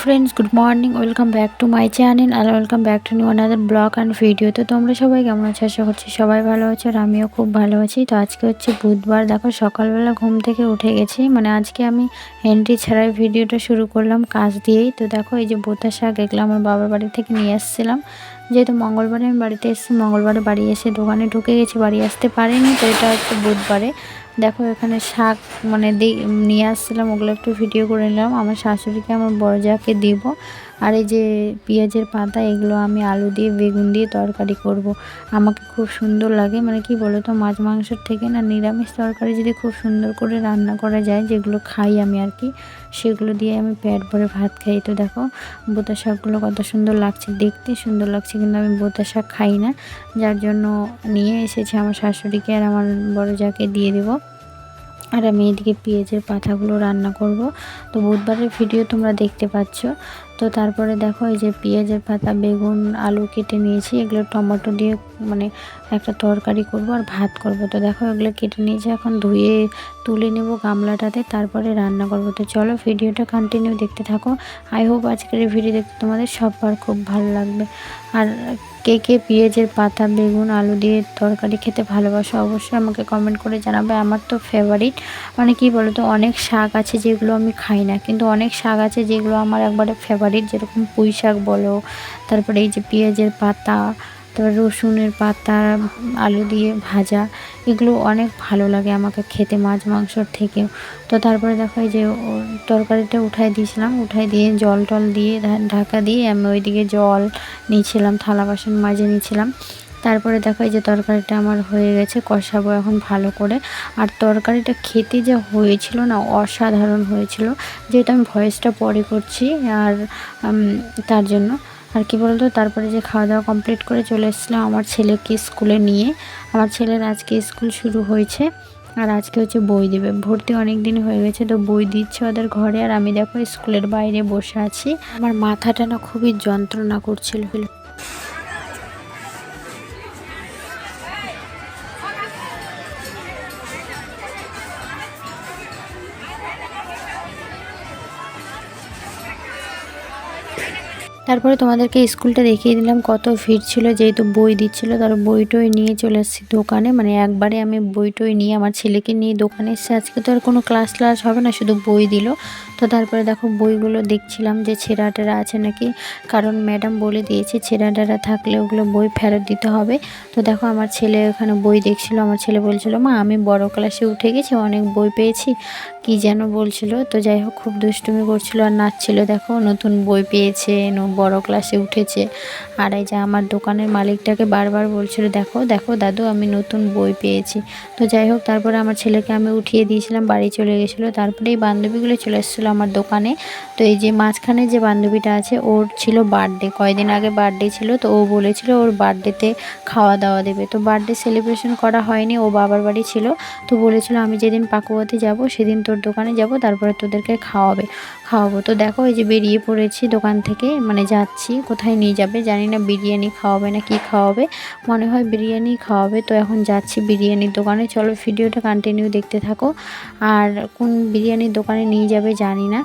Friends good morning welcome back to my channel R welcome back to new another blog and video তো তোমরা সবাই কেমন আছো? আশা করছি সবাই ভালো আছো আর আমিও খুব ভালো আছি। তো আজকে হচ্ছে বুধবার, দেখো সকালবেলা ঘুম থেকে উঠে গেছি। মানে আজকে আমি এন্ট্রি ছাড়াই ভিডিওটা শুরু করলাম কাজ দিয়েই। তো দেখো এই যে বোতা শাক এগুলো আমার বাবার বাড়ি থেকে নিয়ে আসছিলাম। যেহেতু মঙ্গলবারে আমি বাড়িতে এসেছি, মঙ্গলবারে বাড়ি এসে দোকানে ঢুকে গেছি, বাড়ি আসতে পারিনি, তো এটা হচ্ছে বুধবারে। দেখো, এখানে শাক মানে নিয়ে আসছিলাম, ওগুলো একটু ভিডিও করে নিলাম। আমার শাশুড়িকে, আমার বড় দিব। আর এই যে পেঁয়াজের পাতা, এগুলো আমি আলু দিয়ে, বেগুন দিয়ে তরকারি করব। আমাকে খুব সুন্দর লাগে। মানে কি বলো তো মাছ মাংসের থেকে না নিরামিষ তরকারি যদি খুব সুন্দর করে রান্না করা যায়, যেগুলো খাই আমি আর কি, সেগুলো দিয়ে আমি পেট ভরে ভাত খাই। তো দেখো, বোতা শাকগুলো কত সুন্দর লাগছে দেখতে। সুন্দর লাগছে কিন্তু আমি বোতা শাক খাই না। যার জন্য নিয়ে এসেছি আমার শাশুড়িকে আর আমার বড় যাকে দিয়ে দেবো। আর আমি এদিকে পেঁয়াজের পাতাগুলো রান্না করব। তো বুধবারের ভিডিও তোমরা দেখতে পাচ্ছ। তো তারপরে দেখো এই যে পেঁয়াজের পাতা, বেগুন, আলু কেটে নিয়েছি। এগুলো টমেটো দিয়ে মানে একটা তরকারি করব আর ভাত করব। তো দেখো এগুলো কেটে নিয়েছি, এখন ধুয়ে তুলে নেব গামলাটাতে, তারপরে রান্না করব। তো চলো ভিডিওটা কন্টিনিউ দেখতে থাকো। আই হোপ আজকের এই ভিডিও দেখতে তোমাদের সববার খুব ভালো লাগবে। আর কে কে পেঁয়াজের পাতা, বেগুন, আলু দিয়ে তরকারি খেতে ভালোবাসো অবশ্যই আমাকে কমেন্ট করে জানাবে। আমার তো ফেভারিট মানে কি বলতো, অনেক শাক আছে যেগুলো আমি খাই না, কিন্তু অনেক শাক আছে যেগুলো আমার একবারে ফেভারিট যেরকম পুঁই শাক বলো, তারপরে এই যে পেঁয়াজের পাতা, তারপর রসুনের পাতা, আলু দিয়ে ভাজা, এগুলো অনেক ভালো লাগে আমাকে খেতে মাছ মাংসর থেকেও। তো তারপরে দেখো এই যে তরকারিটা উঠাই দিয়েছিলাম উঠাই দিয়ে জল টল দিয়ে ঢাকা দিয়ে আমি ওইদিকে জল নিয়েছিলাম, থালা বাসন মাঝে নিয়েছিলাম। তারপরে দেখো এই যে তরকারিটা আমার হয়ে গেছে, কষাবো এখন ভালো করে। আর তরকারিটা খেতে যে হয়েছিল না, অসাধারণ হয়েছিল, যেহেতু আমি ভয়েসটা পরে করছি আর তার জন্য। আর কি বলতো, তারপরে যে খাওয়া দাওয়া কমপ্লিট করে চলে এসেছিলাম আমার ছেলেকে স্কুলে নিয়ে। আমার ছেলের আজকে স্কুল শুরু হয়েছে আর আজকে হচ্ছে বই দেবে। ভর্তি অনেক দিন হয়ে গেছে, তো বই দিচ্ছে ওদের ঘরে আর আমি দেখো স্কুলের বাইরে বসে আছি। আমার মাথাটা না খুবই যন্ত্রণা করছিল। তারপরে তোমাদেরকে স্কুলটা দেখিয়ে দিলাম কত ভিড় ছিল, যেহেতু বই দিচ্ছিল, তার বই টই নিয়ে চলে এসেছি দোকানে। মানে একবারে আমি বই টই নিয়ে আমার ছেলেকে নিয়ে দোকানে এসেছি। আজকে তো আর কোনো ক্লাস ক্লাস হবে না, শুধু বই দিল। তো তারপরে দেখো বইগুলো দেখছিলাম যে ছেঁড়া টেরা আছে নাকি? কারণ ম্যাডাম বলে দিয়েছে ছেঁড়া টেরা থাকলে ওগুলো বই ফেরত দিতে হবে। তো দেখো আমার ছেলে ওখানে বই দেখছিল, আমার ছেলে বলছিল, মা, আমি বড় ক্লাসে উঠে গেছি, অনেক বই পেয়েছি। কি যেন বলছিল। তো যাই হোক, খুব দুষ্টুমি করছিল আর নাচছিল। দেখো নতুন বই পেয়েছে বড় ক্লাসে উঠেছে। আর এই যে আমার দোকানের মালিকটাকে বারবার বলছিল, দেখো দেখো দাদু, আমি নতুন বই পেয়েছি। তো যাই হোক, তারপরে আমার ছেলেকে আমি উঠিয়ে দিয়েছিলাম, বাড়ি চলে গেছিল। তারপরে এই বান্ধবীগুলো চলে এসেছিল আমার দোকানে। তো এই যে মাঝখানে যে বান্ধবীটা আছে, ওর ছিল বার্থডে কয়দিন আগে বার্থডে ছিল। তো ও বলেছিল ওর বার্থডেতে খাওয়া দাওয়া দেবে। তো বার্থডে সেলিব্রেশন করা হয়নি, ও বাবার বাড়ি ছিল। তো বলেছিল, আমি যেদিন পাকুয়াতে যাব, সেদিন তোর দোকানে যাব, তারপরে তোদেরকে খাওয়াবে, খাওয়াবো। তো দেখো, এই যে বেরিয়ে পড়েছি দোকান থেকে মানে যাচ্ছি, কোথায় নিয়ে যাবে জানি না, বিরিয়ানি খাওয়াবে না, কি খাওয়াবে। মনে হয় বিরিয়ানি খাওয়াবে, তো এখন যাচ্ছি বিরিয়ানির দোকানে। চলো ভিডিওটা কন্টিনিউ দেখতে থাকো। আর কোন বিরিয়ানির দোকানে নিয়ে যাবে জানি না।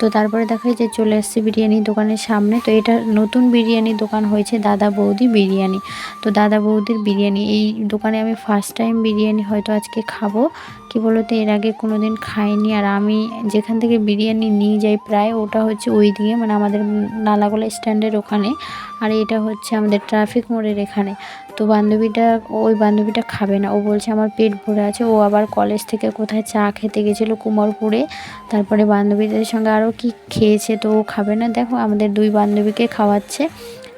তো তারপরে দেখা যে চলে এসছে বিরিয়ানি দোকানের সামনে। তো এটা নতুন বিরিয়ানি দোকান হয়েছে দাদা বৌদি বিরিয়ানি। তো দাদা বৌদির বিরিয়ানি, এই দোকানে আমি ফার্স্ট টাইম বিরিয়ানি হয়তো আজকে খাব। কি বলতো, এর আগে কোনো দিন খাইনি। আর আমি যেখান থেকে বিরিয়ানি নিয়ে যাই প্রায়, ওটা হচ্ছে ওই দিকে মানে আমাদের নালাগোলা স্ট্যান্ডের ওখানে। আর এটা হচ্ছে আমাদের ট্রাফিক মোড়ের এখানে। তো বান্ধবীটা, ওই বান্ধবীটা খাবে না। ও বলছে, আমার পেট ভরে আছে। ও আবার কলেজ থেকে কোথায় চা খেতে গেছিল কুমারপুরে। তারপরে বান্ধবীদের সঙ্গে আরও কি খেয়েছে তো ও খাবে না। দেখো আমাদের দুই বান্ধবীকে খাওয়াচ্ছে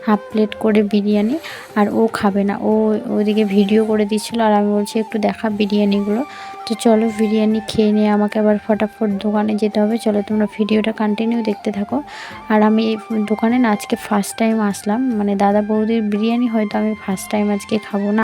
হাফ প্লেট করে বিরিয়ানি আর ও খাবে না। ও ওদিকে ভিডিও করে দিচ্ছিল আর আমি বলছি একটু দেখা বিরিয়ানিগুলো। তো চলো বিরিয়ানি খেয়ে নিয়ে আমাকে আবার ফটাফট দোকানে যেতে হবে। চলো তোমরা ভিডিওটা কন্টিনিউ দেখতে থাকো। আর আমি এই দোকানে না আজকে ফার্স্ট টাইম আসলাম। মানে দাদা বৌদির বিরিয়ানি হয়তো আমি ফার্স্ট টাইম আজকে খাব না।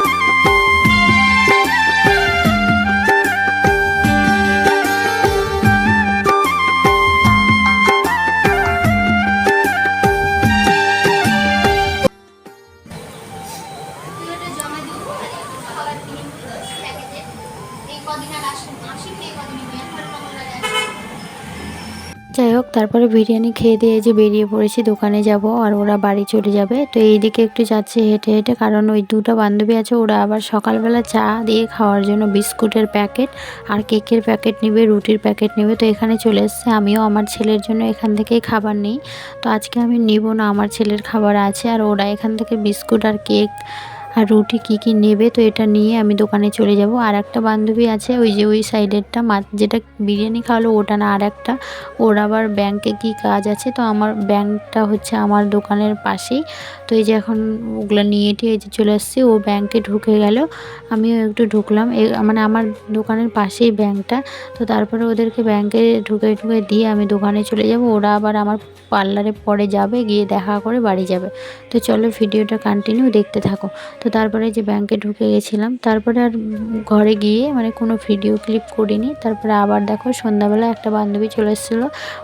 যাই হোক, তারপরে বিরিয়ানি খেয়ে দিয়ে যে বেরিয়ে পড়েছি, দোকানে যাব আর ওরা বাড়ি চলে যাবে। তো এই দিকে একটু যাচ্ছে হেঁটে হেঁটে, কারণ ওই দুটো বান্ধবী আছে, ওরা আবার সকালবেলা চা দিয়ে খাওয়ার জন্য বিস্কুটের প্যাকেট আর কেকের প্যাকেট নেবে, রুটির প্যাকেট নেবে। তো এখানে চলে এসছে, আমিও আমার ছেলের জন্য এখান থেকেই খাবার নিই। তো আজকে আমি নিব না, আমার ছেলের খাবার আছে আর ওরা এখান থেকে বিস্কুট আর কেক আর রুটি কি কি নেবে তো এটা নিয়ে আমি দোকানে চলে যাব। আর একটা বান্ধবী আছে, ওই যে ওই সাইডেরটা মা, যেটা বিরিয়ানি খাওয়ালো ওটা না, আর একটা ওর আবার ব্যাংকে কি কাজ আছে তো আমার ব্যাংকটা হচ্ছে আমার দোকানের পাশেই। তো এই যে এখন ওগুলো নিয়ে টিয়ে যে চলে আসছি, ও ব্যাংকে ঢুকে গেল, আমিও একটু ঢুকলাম। মানে আমার দোকানের পাশেই ব্যাংকটা তো তারপরে ওদেরকে ব্যাংকে ঢুকে ঢুকে দিয়ে আমি দোকানে চলে যাব। ওরা আবার আমার পার্লারে পরে যাবে, গিয়ে দেখা করে বাড়ি যাবে। তো চলো ভিডিওটা কন্টিনিউ দেখতে থাকো। তো তারপরে যে ব্যাংকে ঢুকে গেছিলাম, তারপরে আর ঘরে গিয়ে মানে কোনো ভিডিও ক্লিপ করিনি। তারপরে আবার দেখো সন্ধ্যাবেলা একটা বান্ধবী চলে এসেছিল,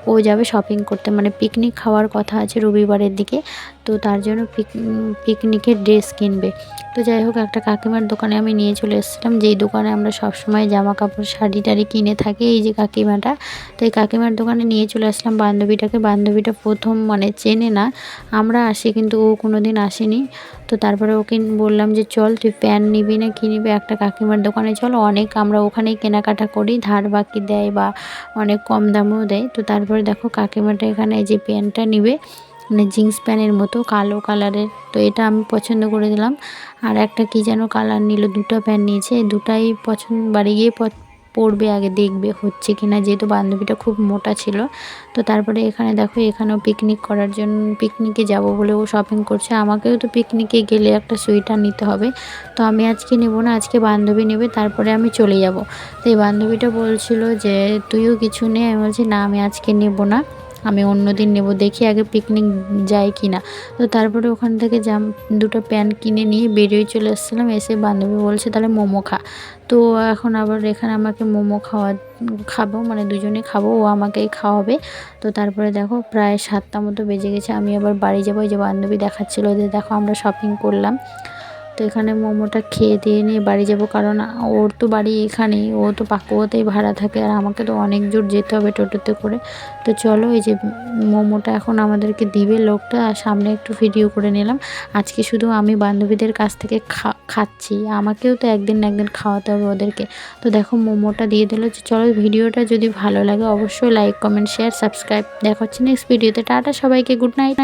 ও যাবে শপিং করতে। মানে পিকনিক খাওয়ার কথা আছে রবিবারের দিকে। তো তার জন্য পিক, পিকনিকের ড্রেস কিনবে। তো যাই হোক, একটা কাকিমার দোকানে আমি নিয়ে চলে এসেছিলাম, যেই দোকানে আমরা সবসময় জামা কাপড় শাড়ি টাড়ি কিনে থাকি, এই যে কাকিমাটা। তো এই কাকিমার দোকানে নিয়ে চলে আসলাম বান্ধবীটাকে। বান্ধবীটা প্রথম মানে চেনে না, আমরা আসি কিন্তু ও কোনো দিন আসেনি। তো তারপরে ওকে বললাম যে, চল, তুই প্যান্ট নিবি না, কী নিবি? একটা কাকিমার দোকানে, চল, অনেক আমরা ওখানেই কেনাকাটা করি, ধার বাকি দেয় বা অনেক কম দামেও দেয়। তো তারপরে দেখো, কাকিমাটা এখানে যে প্যান্টটা নিবে। মানে জিন্স প্যান্টের মতো, কালো কালারের। তো এটা আমি পছন্দ করে দিলাম। আর একটা কি যেন কালার নিল, দুটো প্যান্ট নিয়েছে। দুটাই পছন্দ বাড়ি গিয়ে পড়বে আগে, দেখবে হচ্ছে কি না যেহেতু বান্ধবীটা খুব মোটা ছিল। তো তারপরে এখানে দেখো, এখানেও পিকনিক করার জন্য পিকনিকে যাব বলে ও শপিং করছে। আমাকেও তো পিকনিকে গেলে একটা সোয়েটার নিতে হবে। তো আমি আজকে নেব না, আজকে বান্ধবী নেবে, তারপরে আমি চলে যাব। তো এই বান্ধবীটা বলছিল যে, তুইও কিছু নে? আমি বলছি, না, আমি আজকে নেব না। আমি অন্য দিন নেব, দেখি আগে পিকনিক যাই কি না তো তারপরে ওখান থেকে জাম, দুটো প্যান্ট কিনে নিয়ে বেরিয়ে চলে এসেছিলাম এসে বান্ধবী বলছে, তাহলে মোমো খা। তো এখন আবার এখানে আমাকে মোমো খাওয়া, খাব মানে দুজনে খাব, ও আমাকেই খাওয়াবে। তো তারপরে দেখো প্রায় সাতটা মতো বেজে গেছে, আমি আবার বাড়ি যাব যে বান্ধবী দেখাচ্ছিলো যে, দেখো আমরা শপিং করলাম। তো এখানে মোমোটা খেয়ে দিয়ে নিয়ে বাড়ি যাব। কারণ ওর তো বাড়ি এখানেই, ও তো পাকুয়াতেই ভাড়া থাকে। আর আমাকে তো অনেক জোর যেতে হবে টোটোতে করে। তো চলো এই যে মোমোটা এখন আমাদেরকে দিবে লোকটা। আর সামনে একটু ভিডিও করে নিলাম। আজকে শুধু আমি বান্ধবীদের কাছ থেকে খা, খাচ্ছি। আমাকেও তো একদিন না একদিন খাওয়াতে হবে ওদেরকে। তো দেখো মোমোটা দিয়ে দিল চলো ভিডিওটা যদি ভালো লাগে অবশ্যই লাইক কমেন্ট শেয়ার সাবস্ক্রাইব দেখা হচ্ছে নেক্সট ভিডিওতে টাটা সবাইকে গুড নাইট